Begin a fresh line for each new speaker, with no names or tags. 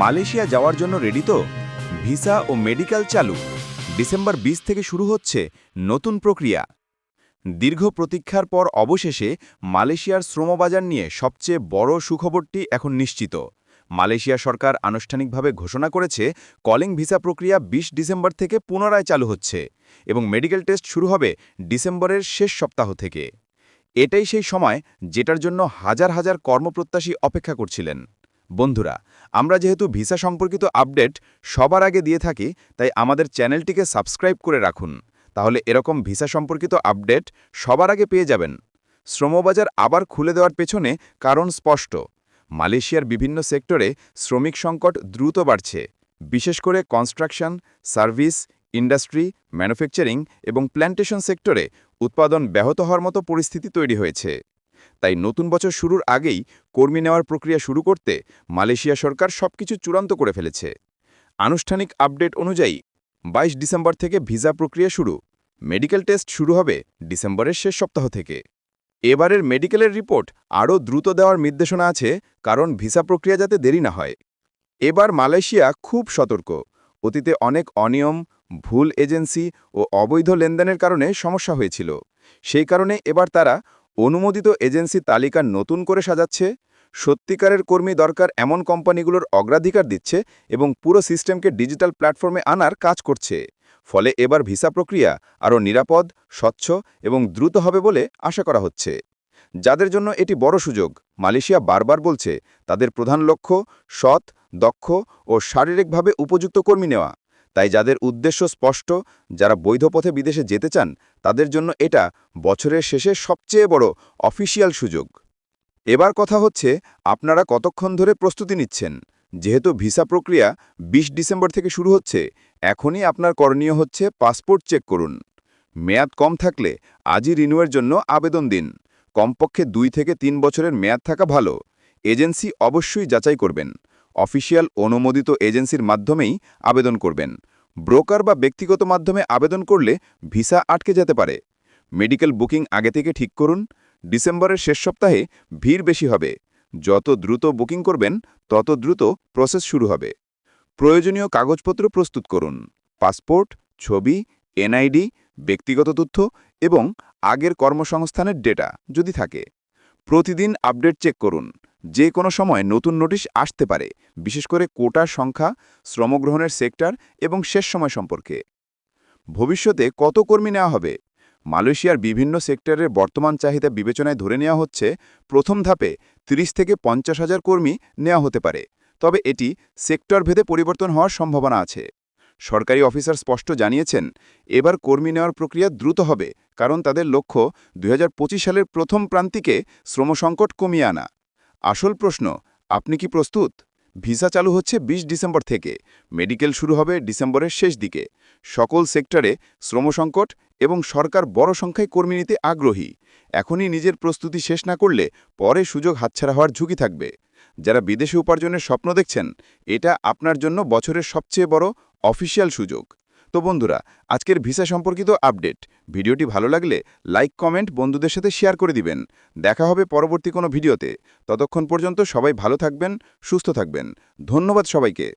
Malaysia যাওয়ার জন্য ready তো? ভিসা ও মেডিকেল চালু। ডিসেম্বর ২০ থেকে শুরু হচ্ছে নতুন প্রক্রিয়া। দীর্ঘ প্রতীক্ষার পর অবশেষে মালয়েশিয়ার শ্রমবাজার নিয়ে সবচেয়ে বড় সুখবরটি এখন নিশ্চিত। মালয়েশিয়া সরকার আনুষ্ঠানিকভাবে ঘোষণা করেছে কলিং ভিসা প্রক্রিয়া ২০ ডিসেম্বর থেকে পুনরায় চালু হচ্ছে এবং মেডিকেল টেস্ট শুরু হবে ডিসেম্বরের শেষ সপ্তাহ থেকে। এটাই সেই সময় যেটার জন্য হাজার হাজার কর্মপ্রত্যাশী অপেক্ষা করছিলেন। বন্ধুরা, আমরা যেহেতু ভিসা সম্পর্কিত আপডেট সবার আগে দিয়ে থাকি, তাই আমাদের চ্যানেলটিকে সাবস্ক্রাইব করে রাখুন। তাহলে এরকম ভিসা সম্পর্কিত আপডেট সবার আগে পেয়ে যাবেন। শ্রমবাজার আবার খুলে দেওয়ার পেছনে কারণ স্পষ্ট। মালয়েশিয়ার বিভিন্ন সেক্টরে শ্রমিক সংকট দ্রুত বাড়ছে। বিশেষ করে কনস্ট্রাকশন, সার্ভিস, ইন্ডাস্ট্রি, ম্যানুফ্যাকচারিং এবং প্ল্যান্টেশন সেক্টরে উৎপাদন ব্যাহত হওয়ার মতো পরিস্থিতি তৈরি হয়েছে। তাই নতুন বছর শুরুর আগেই কর্মী নেওয়ার প্রক্রিয়া শুরু করতে মালয়েশিয়া সরকার সবকিছু চূড়ান্ত করে ফেলেছে। আনুষ্ঠানিক আপডেট অনুযায়ী ২২ ডিসেম্বর থেকে ভিসা প্রক্রিয়া শুরু। মেডিকেল টেস্ট শুরু হবে ডিসেম্বরের শেষ সপ্তাহ থেকে। এবারের মেডিকেলের রিপোর্ট আরও দ্রুত দেওয়ার নির্দেশনা আছে, কারণ ভিসা প্রক্রিয়া যাতে দেরি না হয়। এবার মালয়েশিয়া খুব সতর্ক। অতীতে অনেক অনিয়ম, ভুল এজেন্সি ও অবৈধ লেনদেনের কারণে সমস্যা হয়েছিল। সেই কারণে এবার তারা অনুমোদিত এজেন্সি তালিকা নতুন করে সাজাচ্ছে, সত্যিকারের কর্মী দরকার এমন কোম্পানিগুলোর অগ্রাধিকার দিচ্ছে এবং পুরো সিস্টেমকে ডিজিটাল প্ল্যাটফর্মে আনার কাজ করছে। ফলে এবার ভিসা প্রক্রিয়া আরও নিরাপদ, স্বচ্ছ এবং দ্রুত হবে বলে আশা করা হচ্ছে। যাদের জন্য এটি বড় সুযোগ, মালয়েশিয়া বারবার বলছে, তাদের প্রধান লক্ষ্য সৎ, দক্ষ ও শারীরিকভাবে উপযুক্ত কর্মী নেওয়া। তাই যাদের উদ্দেশ্য স্পষ্ট, যারা বৈধ পথে বিদেশে যেতে চান, তাদের জন্য এটা বছরের শেষে সবচেয়ে বড় অফিসিয়াল সুযোগ। এবার কথা হচ্ছে, আপনারা কতক্ষণ ধরে প্রস্তুতি নিচ্ছেন? যেহেতু ভিসা প্রক্রিয়া ২০ ডিসেম্বর থেকে শুরু হচ্ছে, এখনই আপনার করণীয় হচ্ছে পাসপোর্ট চেক করুন। মেয়াদ কম থাকলে আজই রিনিউয়ের জন্য আবেদন দিন। কমপক্ষে দুই থেকে তিন বছরের মেয়াদ থাকা ভালো। এজেন্সি অবশ্যই যাচাই করবেন। অফিসিয়াল অনুমোদিত এজেন্সির মাধ্যমেই আবেদন করবেন। ব্রোকার বা ব্যক্তিগত মাধ্যমে আবেদন করলে ভিসা আটকে যেতে পারে। মেডিকেল বুকিং আগে থেকে ঠিক করুন। ডিসেম্বরের শেষ সপ্তাহে ভিড় বেশি হবে। যত দ্রুত বুকিং করবেন, তত দ্রুত প্রসেস শুরু হবে। প্রয়োজনীয় কাগজপত্র প্রস্তুত করুন। পাসপোর্ট, ছবি, এনআইডি, ব্যক্তিগত তথ্য এবং আগের কর্মসংস্থানের ডেটা যদি থাকে। প্রতিদিন আপডেট চেক করুন। যে কোনো সময় নতুন নোটিশ আসতে পারে, বিশেষ করে কোটার সংখ্যা, শ্রমগ্রহণের সেক্টর এবং শেষ সময় সম্পর্কে। ভবিষ্যতে কত কর্মী নেওয়া হবে? মালয়েশিয়ার বিভিন্ন সেক্টরের বর্তমান চাহিদা বিবেচনায় ধরে নেওয়া হচ্ছে, প্রথম ধাপে ৩০ থেকে পঞ্চাশ হাজার কর্মী নেওয়া হতে পারে। তবে এটি সেক্টর ভেদে পরিবর্তন হওয়ার সম্ভাবনা আছে। সরকারি অফিসার স্পষ্ট জানিয়েছেন, এবার কর্মী নেওয়ার প্রক্রিয়া দ্রুত হবে, কারণ তাদের লক্ষ্য দু হাজার পঁচিশ সালের প্রথম প্রান্তিকে শ্রমসংকট কমিয়ে আনা। আসল প্রশ্ন, আপনি কি প্রস্তুত? ভিসা চালু হচ্ছে ২০ ডিসেম্বর থেকে। মেডিকেল শুরু হবে ডিসেম্বরের শেষ দিকে। সকল সেক্টরে শ্রমসংকট এবং সরকার বড় সংখ্যায় কর্মী নিতে আগ্রহী। এখনই নিজের প্রস্তুতি শেষ না করলে পরে সুযোগ হাতছাড়া হওয়ার ঝুঁকি থাকবে। যারা বিদেশে উপার্জনের স্বপ্ন দেখছেন, এটা আপনার জন্য বছরের সবচেয়ে বড় অফিসিয়াল সুযোগ। তো বন্ধুরা, আজকের ভিসা সম্পর্কিত আপডেট। ভিডিওটি ভালো লাগলে লাইক, কমেন্ট বন্ধুদের সাথে শেয়ার করে দিবেন। দেখা হবে পরবর্তী কোনো ভিডিওতে। ততক্ষণ পর্যন্ত সবাই ভালো থাকবেন, সুস্থ থাকবেন। ধন্যবাদ সবাইকে।